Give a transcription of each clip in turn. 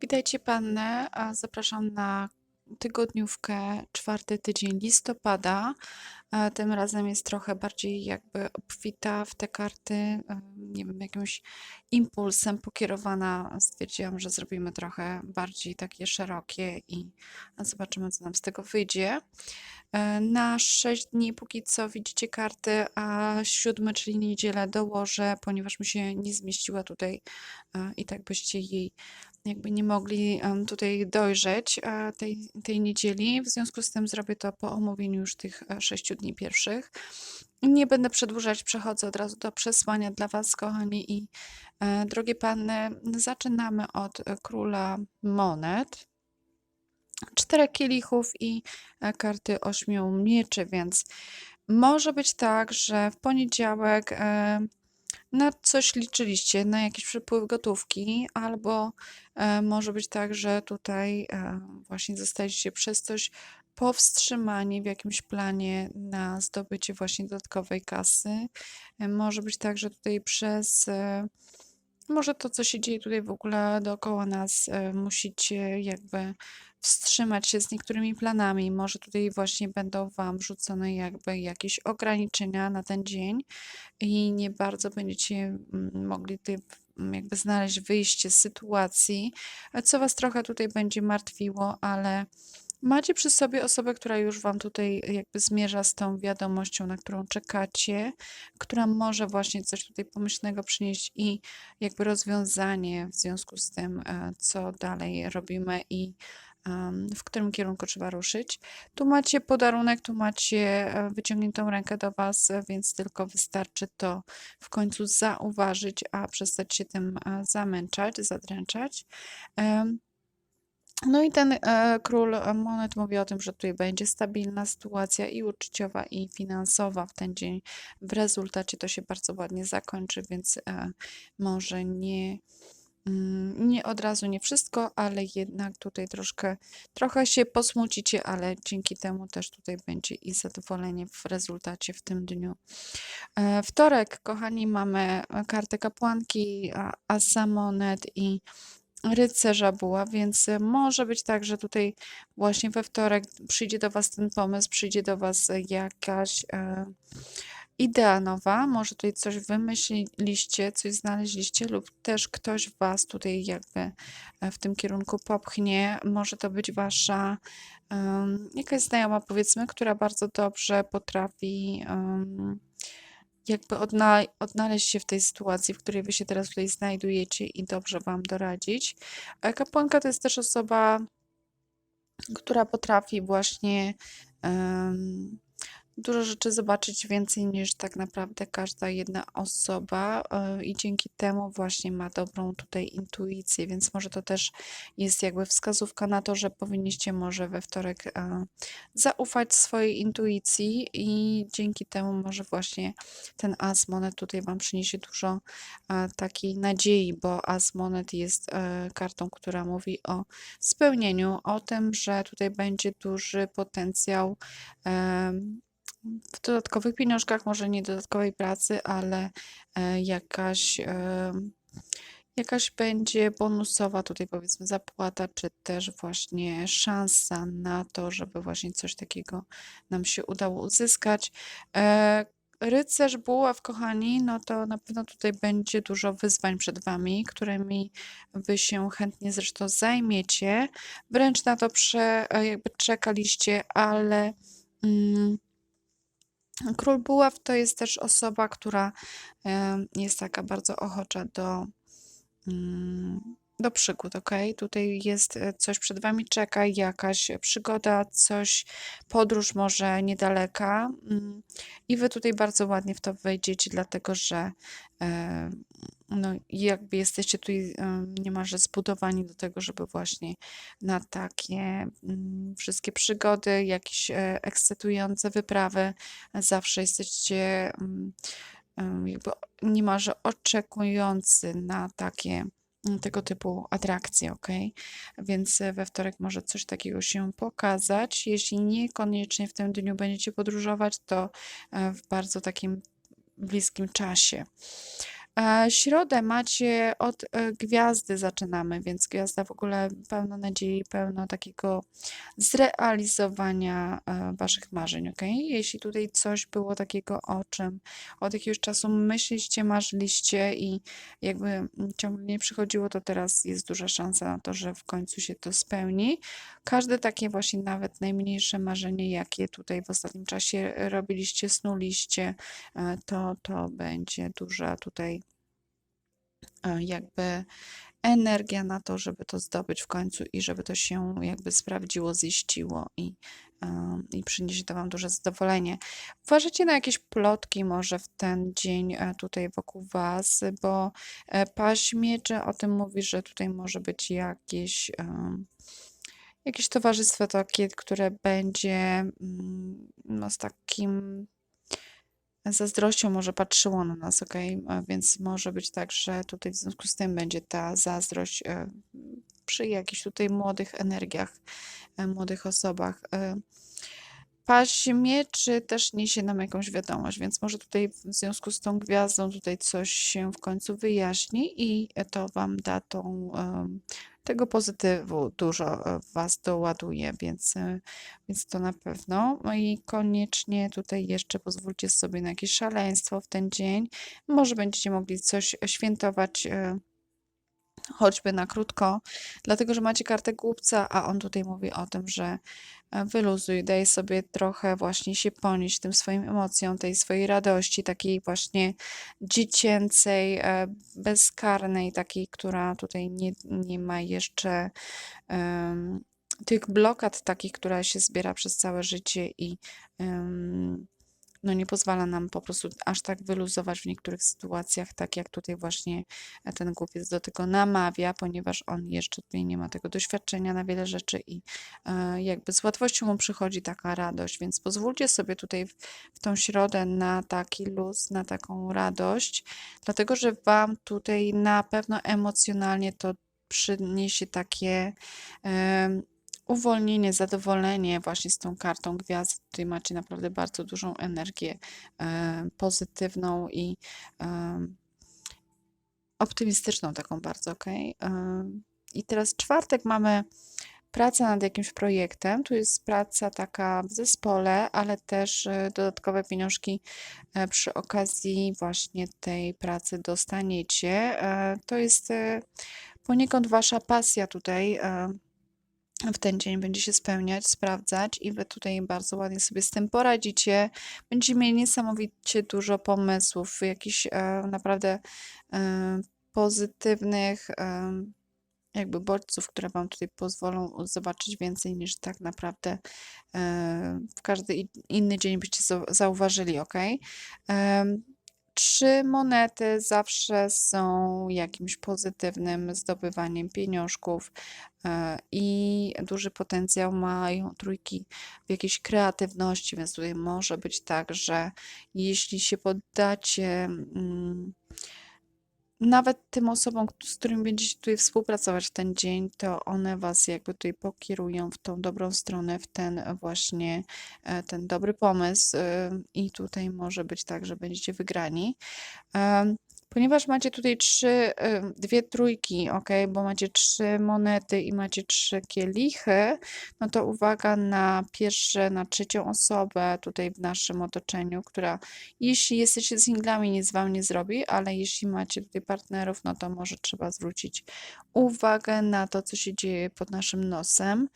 Witajcie panny, a zapraszam na tygodniówkę, czwarty tydzień listopada. Tym razem jest trochę bardziej jakby obfita w te karty, e, nie wiem, jakimś impulsem pokierowana. Stwierdziłam, że zrobimy trochę bardziej takie szerokie i zobaczymy, co nam z tego wyjdzie. E, Na 6 dni póki co widzicie karty, a siódmy, czyli niedzielę dołożę, ponieważ mi się nie zmieściła tutaj e, i tak byście jej jakby nie mogli tutaj dojrzeć e, tej, tej niedzieli. W związku z tym zrobię to po omówieniu już tych e, sześciu dni pierwszych. Nie będę przedłużać, przechodzę od razu do przesłania dla Was, kochani i e, drogie panny. Zaczynamy od króla monet. Czterech kielichów i karty ośmiu mieczy, więc może być tak, że w poniedziałek na coś liczyliście, na jakiś przepływ gotówki, albo e, może być tak, że tutaj e, właśnie zostaliście przez coś powstrzymani w jakimś planie na zdobycie właśnie dodatkowej kasy. E, Może być tak, że tutaj przez e, może to, co się dzieje tutaj w ogóle dookoła nas, e, musicie jakby wstrzymać się z niektórymi planami. Może tutaj właśnie będą Wam wrzucone jakby jakieś ograniczenia na ten dzień i nie bardzo będziecie mm, mogli tutaj mm, jakby znaleźć wyjście z sytuacji, co Was trochę tutaj będzie martwiło, ale macie przy sobie osobę, która już Wam tutaj jakby zmierza z tą wiadomością, na którą czekacie, która może właśnie coś tutaj pomyślnego przynieść i jakby rozwiązanie w związku z tym, e, co dalej robimy i w którym kierunku trzeba ruszyć. Tu macie podarunek, tu macie e, wyciągniętą rękę do Was, więc tylko wystarczy to w końcu zauważyć, a przestać się tym e, zamęczać, zadręczać. No i ten e, król monet mówi o tym, że tutaj będzie stabilna sytuacja i uczuciowa, i finansowa w ten dzień. W rezultacie to się bardzo ładnie zakończy, więc e, może nie, mm, nie od razu nie wszystko, ale jednak tutaj troszkę, trochę się posmucicie, ale dzięki temu też tutaj będzie i zadowolenie w rezultacie w tym dniu. E, Wtorek, kochani, mamy kartę kapłanki, a- asa monet i rycerza buła, więc e, może być tak, że tutaj właśnie we wtorek przyjdzie do Was ten pomysł, przyjdzie do Was e, jakaś e, idea nowa, może tutaj coś wymyśliliście, coś znaleźliście lub też ktoś Was tutaj jakby e, w tym kierunku popchnie. Może to być Wasza em, jakaś znajoma powiedzmy, która bardzo dobrze potrafi em, jakby odna odnaleźć się w tej sytuacji, w której wy się teraz tutaj znajdujecie i dobrze wam doradzić. A kapłanka to jest też osoba, która potrafi właśnie em, dużo rzeczy zobaczyć więcej niż tak naprawdę każda jedna osoba e, i dzięki temu właśnie ma dobrą tutaj intuicję, więc może to też jest jakby wskazówka na to, że powinniście może we wtorek e, zaufać swojej intuicji i dzięki temu może właśnie ten as monet tutaj Wam przyniesie dużo e, takiej nadziei, bo as monet jest kartą, która mówi o spełnieniu, o tym, że tutaj będzie duży potencjał w dodatkowych pieniążkach, może nie dodatkowej pracy, ale e, jakaś, em, jakaś będzie bonusowa tutaj powiedzmy zapłata, czy też właśnie szansa na to, żeby właśnie coś takiego nam się udało uzyskać. E, Rycerz buław, kochani, no to na pewno tutaj będzie dużo wyzwań przed Wami, którymi Wy się chętnie zresztą zajmiecie. Wręcz na to prze, e, jakby czekaliście, ale mm, Król Buław to jest też osoba, która jest taka bardzo ochocza do, mm, do przygód, ok? Tutaj jest e, coś przed Wami czeka, jakaś przygoda, coś, podróż może niedaleka mm, i Wy tutaj bardzo ładnie w to wejdziecie, dlatego że e, no, jakby jesteście tutaj em, niemalże zbudowani do tego, żeby właśnie na takie mm, wszystkie przygody, jakieś e, ekscytujące wyprawy zawsze jesteście mm, jakby niemalże oczekujący na takie tego typu atrakcje, ok? Więc e, we wtorek może coś takiego się pokazać. Jeśli niekoniecznie w tym dniu będziecie podróżować, to e, w bardzo takim bliskim czasie. E, środę macie od e, gwiazdy zaczynamy, więc gwiazda w ogóle pełno nadziei, pełno takiego zrealizowania e, waszych marzeń, ok? Jeśli tutaj coś było takiego, o czym od jakiegoś czasu myśleliście, marzyliście i jakby ciągle nie przychodziło, to teraz jest duża szansa na to, że w końcu się to spełni. Każde takie właśnie nawet najmniejsze marzenie, jakie tutaj w ostatnim czasie robiliście, snuliście, to, to będzie duża tutaj jakby energia na to, żeby to zdobyć w końcu i żeby to się jakby sprawdziło, ziściło i, e, i przyniesie to Wam duże zadowolenie. Uważajcie na jakieś plotki może w ten dzień e, tutaj wokół Was, bo paź mieczy o tym mówi, że tutaj może być jakieś jakieś towarzystwo takie, które będzie mm, no, z takim zazdrością może patrzyło na nas, ok? Więc może być tak, że tutaj w związku z tym będzie ta zazdrość e, przy jakichś tutaj młodych energiach, e, młodych osobach. E, Paź mieczy też niesie nam jakąś wiadomość, więc może tutaj w związku z tą gwiazdą tutaj coś się w końcu wyjaśni i to Wam da tą, tego pozytywu dużo e, Was doładuje, więc, e, więc to na pewno. No i koniecznie tutaj jeszcze pozwólcie sobie na jakieś szaleństwo w ten dzień. Może będziecie mogli coś świętować e, choćby na krótko, dlatego że macie kartę głupca, a on tutaj mówi o tym, że e, wyluzuj, daj sobie trochę właśnie się ponieść tym swoim emocjom, tej swojej radości, takiej właśnie dziecięcej, e, bezkarnej, takiej, która tutaj nie, nie ma jeszcze um, tych blokad takich, która się zbiera przez całe życie i um, no nie pozwala nam po prostu aż tak wyluzować w niektórych sytuacjach, tak jak tutaj właśnie e, ten głupiec do tego namawia, ponieważ on jeszcze tutaj nie ma tego doświadczenia na wiele rzeczy i e, jakby z łatwością mu przychodzi taka radość, więc pozwólcie sobie tutaj w, w tą środę na taki luz, na taką radość, dlatego że Wam tutaj na pewno emocjonalnie to przyniesie takie uwolnienie, zadowolenie właśnie z tą kartą gwiazd. Tutaj macie naprawdę bardzo dużą energię e, pozytywną i e, optymistyczną, taką bardzo, ok? E, I teraz czwartek mamy pracę nad jakimś projektem. Tu jest praca taka w zespole, ale też dodatkowe pieniążki przy okazji właśnie tej pracy dostaniecie. To jest poniekąd wasza pasja tutaj w ten dzień będzie się spełniać, sprawdzać i Wy tutaj bardzo ładnie sobie z tym poradzicie. Będziecie mieli niesamowicie dużo pomysłów, jakichś e, naprawdę e, pozytywnych e, jakby bodźców, które Wam tutaj pozwolą zobaczyć więcej niż tak naprawdę e, w każdy inny dzień byście zauważyli, ok? E, Trzy monety zawsze są jakimś pozytywnym zdobywaniem pieniążków e, i duży potencjał mają trójki w jakiejś kreatywności, więc tutaj może być tak, że jeśli się poddacie mm, nawet tym osobom, z którymi będziecie tutaj współpracować w ten dzień, to one was jakby tutaj pokierują w tą dobrą stronę, w ten właśnie, e, ten dobry pomysł i tutaj może być tak, że będziecie wygrani. Ponieważ macie tutaj trzy, dwie trójki, ok, bo macie trzy monety i macie trzy kielichy, no to uwaga na pierwsze, na trzecią osobę tutaj w naszym otoczeniu, która jeśli jesteście singlami, nic wam nie zrobi, ale jeśli macie tutaj partnerów, no to może trzeba zwrócić uwagę na to, co się dzieje pod naszym nosem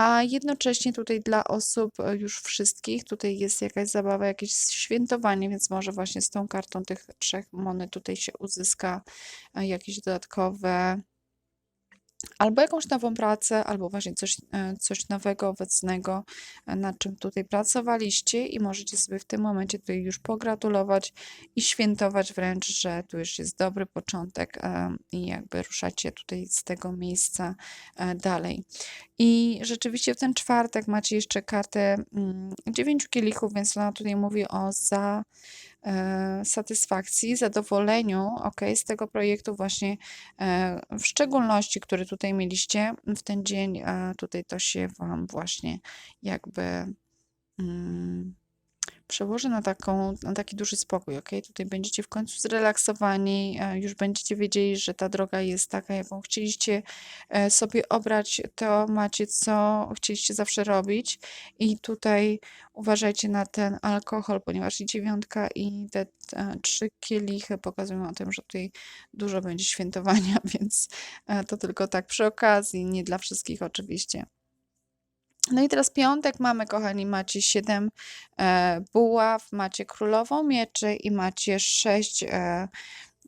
a jednocześnie tutaj dla osób e, już wszystkich, tutaj jest jakaś zabawa, jakieś świętowanie, więc może właśnie z tą kartą tych trzech monet tutaj się uzyska e, jakieś dodatkowe albo jakąś nową pracę, albo właśnie coś, e, coś nowego, obecnego, e, nad czym tutaj pracowaliście i możecie sobie w tym momencie tutaj już pogratulować i świętować wręcz, że tu już jest dobry początek e, i jakby ruszacie tutaj z tego miejsca dalej. I rzeczywiście w ten czwartek macie jeszcze kartę mm, dziewięciu kielichów, więc ona tutaj mówi o za satysfakcji, zadowoleniu ok, z tego projektu właśnie e, w szczególności, który tutaj mieliście w ten dzień, e, tutaj to się Wam właśnie jakby mm, przełożę na taką, na taki duży spokój, ok? Tutaj będziecie w końcu zrelaksowani, e, już będziecie wiedzieli, że ta droga jest taka, jaką chcieliście e, sobie obrać, to macie co chcieliście zawsze robić i tutaj uważajcie na ten alkohol, ponieważ i dziewiątka i te e, trzy kielichy pokazują o tym, że tutaj dużo będzie świętowania, więc to tylko tak przy okazji, nie dla wszystkich oczywiście. No i teraz piątek mamy, kochani, macie 7 e, buław, macie królową mieczy i macie 6 e,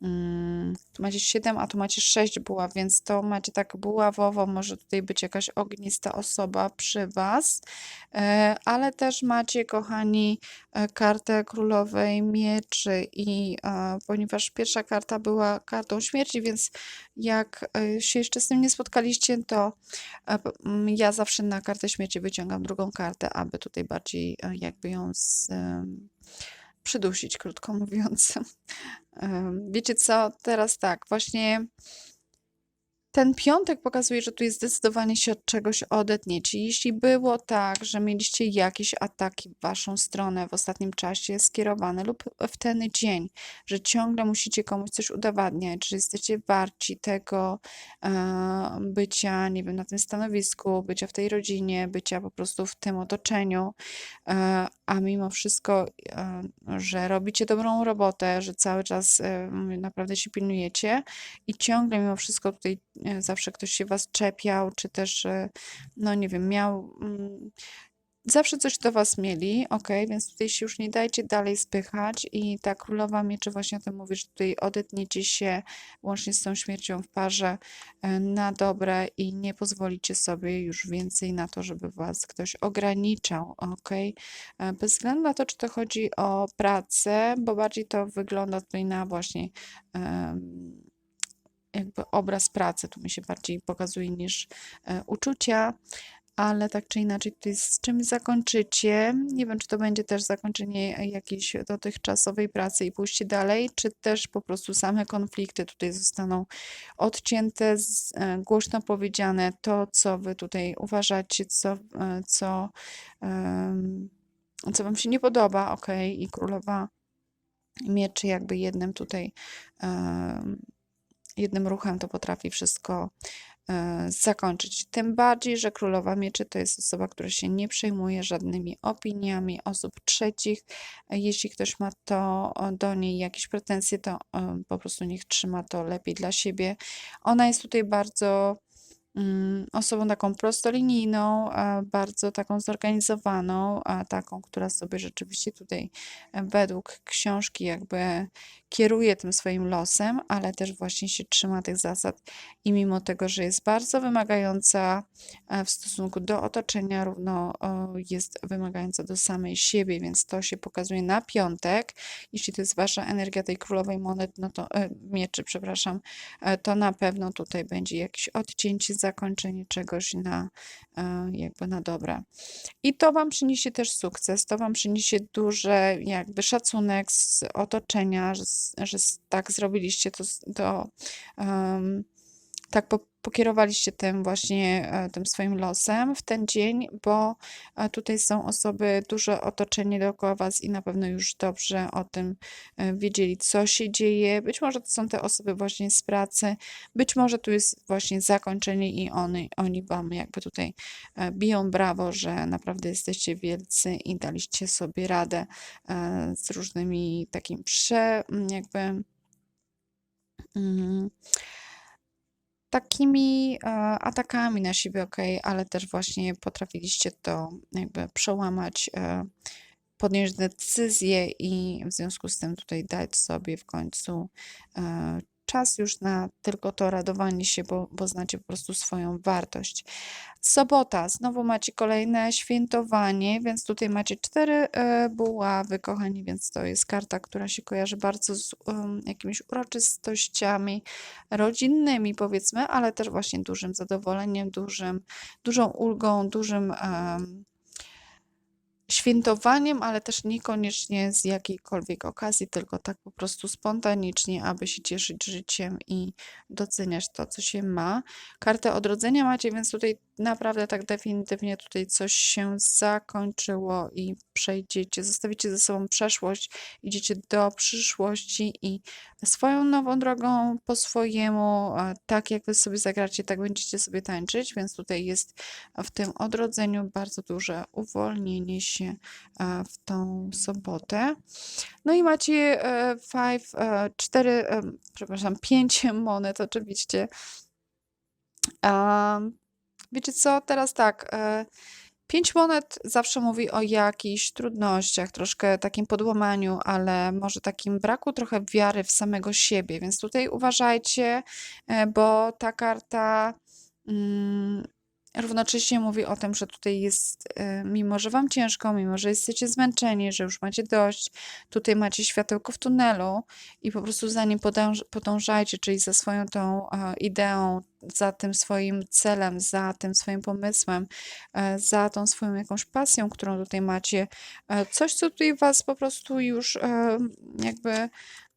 Mm, tu macie 7, a tu macie 6 buław, więc to macie tak buławowo, może tutaj być jakaś ognista osoba przy Was, e, ale też macie, kochani, e, kartę królowej mieczy i e, ponieważ pierwsza karta była kartą śmierci, więc jak się jeszcze z tym nie spotkaliście, to mm, ja zawsze na kartę śmierci wyciągam drugą kartę, aby tutaj bardziej jakby ją z, przydusić, krótko mówiąc. Wiecie co, teraz tak, właśnie ten piątek pokazuje, że tu jest zdecydowanie się od czegoś odetniecie. Jeśli było tak, że mieliście jakieś ataki w waszą stronę w ostatnim czasie skierowane lub w ten dzień, że ciągle musicie komuś coś udowadniać, że jesteście warci tego e, bycia, nie wiem, na tym stanowisku, bycia w tej rodzinie, bycia po prostu w tym otoczeniu, e, a mimo wszystko, e, że robicie dobrą robotę, że cały czas e, naprawdę się pilnujecie i ciągle mimo wszystko tutaj e, zawsze ktoś się was czepiał, czy też, no nie wiem, miał. Zawsze coś do was mieli, ok, więc tutaj się już nie dajcie dalej spychać i ta królowa mieczy właśnie o tym mówi, że tutaj odetniecie się łącznie z tą śmiercią w parze na dobre i nie pozwolicie sobie już więcej na to, żeby was ktoś ograniczał, ok, bez względu na to, czy to chodzi o pracę, bo bardziej to wygląda tutaj na właśnie um, jakby obraz pracy tu mi się bardziej pokazuje niż e, uczucia, ale tak czy inaczej tutaj z czymś zakończycie. Nie wiem, czy to będzie też zakończenie jakiejś dotychczasowej pracy i pójście dalej, czy też po prostu same konflikty tutaj zostaną odcięte, e, głośno powiedziane to, co wy tutaj uważacie, co, e, co, co wam się nie podoba, ok, i królowa mieczy jakby jednym tutaj jednym ruchem to potrafi wszystko zakończyć. Tym bardziej, że królowa mieczy to jest osoba, która się nie przejmuje żadnymi opiniami osób trzecich. Jeśli ktoś ma to do niej jakieś pretensje, to e, po prostu niech trzyma to lepiej dla siebie. Ona jest tutaj bardzo osobą taką prostolinijną, bardzo taką zorganizowaną, taką, która sobie rzeczywiście tutaj e, według książki jakby kieruje tym swoim losem, ale też właśnie się trzyma tych zasad i mimo tego, że jest bardzo wymagająca e, w stosunku do otoczenia, równo jest wymagająca do samej siebie, więc to się pokazuje na piątek. Jeśli to jest wasza energia tej królowej monet, no to e, mieczy, przepraszam, to na pewno tutaj będzie jakieś odcięcie zakończenie czegoś na e, jakby na dobre. I to Wam przyniesie też sukces, to Wam przyniesie duży jakby szacunek z otoczenia, że, że tak zrobiliście to, to um, tak po, pokierowaliście tym właśnie, e, tym swoim losem w ten dzień, bo e, tutaj są osoby, duże otoczenie dookoła Was i na pewno już dobrze o tym e, wiedzieli, co się dzieje. Być może to są te osoby właśnie z pracy, być może tu jest właśnie zakończenie i oni, oni Wam jakby tutaj biją brawo, że naprawdę jesteście wielcy i daliście sobie radę z różnymi takimi prze, jakby mm, takimi e, atakami na siebie, ok, ale też właśnie potrafiliście to jakby przełamać, e, podjąć decyzję i w związku z tym tutaj dać sobie w końcu e, czas już na tylko to radowanie się, bo, bo znacie po prostu swoją wartość. Sobota, znowu macie kolejne świętowanie, więc tutaj macie cztery e, buławy, kochani, więc to jest karta, która się kojarzy bardzo z jakimiś uroczystościami rodzinnymi, powiedzmy, ale też właśnie dużym zadowoleniem, dużym, dużą ulgą, dużym um, świętowaniem, ale też niekoniecznie z jakiejkolwiek okazji, tylko tak po prostu spontanicznie, aby się cieszyć życiem i doceniać to, co się ma. Kartę odrodzenia macie, więc tutaj naprawdę tak definitywnie tutaj coś się zakończyło i przejdziecie, zostawicie ze sobą przeszłość, idziecie do przyszłości i swoją nową drogą po swojemu, tak jak wy sobie zagracie, tak będziecie sobie tańczyć, więc tutaj jest w tym odrodzeniu bardzo duże uwolnienie się e, w tą sobotę. No i macie e, five, e, cztery, e, przepraszam, pięć monet oczywiście. Wiecie co, teraz tak. Pięć monet zawsze mówi o jakichś trudnościach, troszkę takim podłamaniu, ale może takim braku trochę wiary w samego siebie. Więc tutaj uważajcie, bo ta karta mm, równocześnie mówi o tym, że tutaj jest, e, mimo że wam ciężko, mimo że jesteście zmęczeni, że już macie dość, tutaj macie światełko w tunelu i po prostu za nim podąż podążajcie, czyli za swoją tą e, ideą, za tym swoim celem, za tym swoim pomysłem, e, za tą swoją jakąś pasją, którą tutaj macie. Coś, co tutaj was po prostu już jakby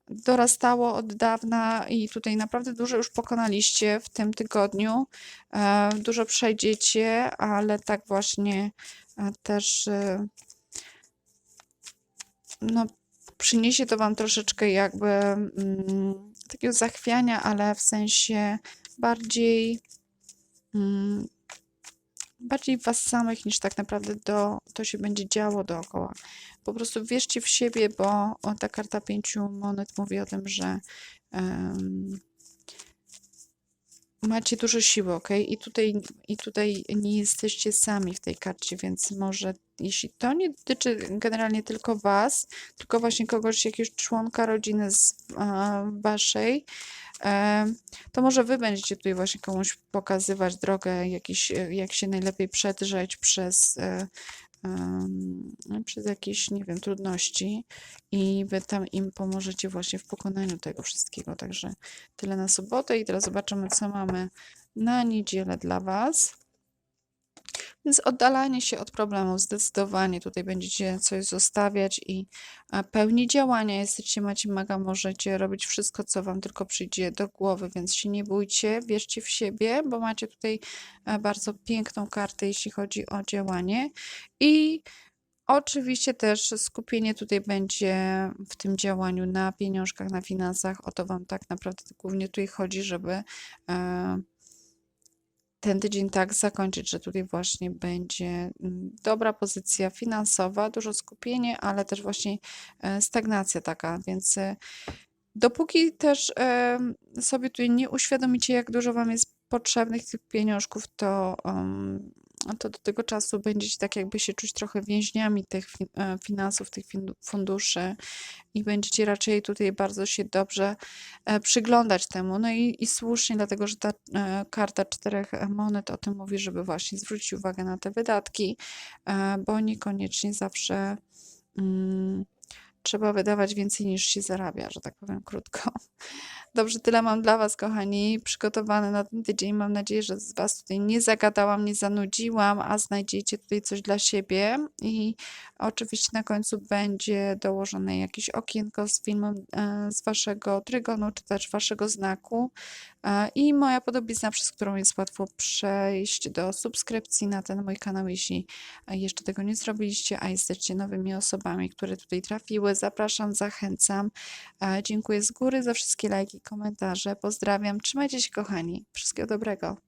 dorastało od dawna i tutaj naprawdę dużo już pokonaliście w tym tygodniu. E, Dużo przejdziecie, ale tak właśnie e, też e, no, przyniesie to wam troszeczkę jakby mm, takiego zachwiania, ale w sensie bardziej mm, bardziej was samych niż tak naprawdę do, to się będzie działo dookoła. Po prostu wierzcie w siebie, bo ta karta pięciu monet mówi o tym, że em, macie dużo siły, ok? I tutaj, I tutaj nie jesteście sami w tej karcie, więc może jeśli to nie dotyczy generalnie tylko was, tylko właśnie kogoś, jakiegoś członka rodziny z e, waszej, to może wy będziecie tutaj właśnie komuś pokazywać drogę, jakiś, e, jak się najlepiej przedrzeć przez, e, em, przez jakieś, nie wiem, trudności i wy tam im pomożecie właśnie w pokonaniu tego wszystkiego. Także tyle na sobotę i teraz zobaczymy, co mamy na niedzielę dla was. Więc oddalanie się od problemów, zdecydowanie tutaj będziecie coś zostawiać i e, pełni działania. Jesteście, macie maga, możecie robić wszystko, co wam tylko przyjdzie do głowy, więc się nie bójcie, wierzcie w siebie, bo macie tutaj e, bardzo piękną kartę, jeśli chodzi o działanie. I oczywiście też skupienie tutaj będzie w tym działaniu na pieniążkach, na finansach. O to wam tak naprawdę głównie tutaj chodzi, żeby e, ten tydzień tak zakończyć, że tutaj właśnie będzie mm, dobra pozycja finansowa, dużo skupienie, ale też właśnie e, stagnacja taka, więc e, dopóki też sobie tutaj nie uświadomicie, jak dużo wam jest potrzebnych tych pieniążków, to, em, to do tego czasu będziecie tak jakby się czuć trochę więźniami tych e, finansów, tych funduszy i będziecie raczej tutaj bardzo się dobrze e, przyglądać temu. No i, i słusznie, dlatego że ta e, karta czterech monet o tym mówi, żeby właśnie zwrócić uwagę na te wydatki, bo niekoniecznie zawsze mm, trzeba wydawać więcej niż się zarabia, że tak powiem krótko. Dobrze, tyle mam dla Was, kochani, przygotowane na ten tydzień. Mam nadzieję, że z Was tutaj nie zagadałam, nie zanudziłam, a znajdziecie tutaj coś dla siebie. I oczywiście na końcu będzie dołożone jakieś okienko z filmem e, z Waszego trygonu, czy też Waszego znaku. E, I moja podobizna, przez którą jest łatwo przejść do subskrypcji na ten mój kanał, jeśli e, jeszcze tego nie zrobiliście, a jesteście nowymi osobami, które tutaj trafiły. Zapraszam, zachęcam. E, Dziękuję z góry za wszystkie lajki, komentarze. Pozdrawiam. Trzymajcie się, kochani. Wszystkiego dobrego.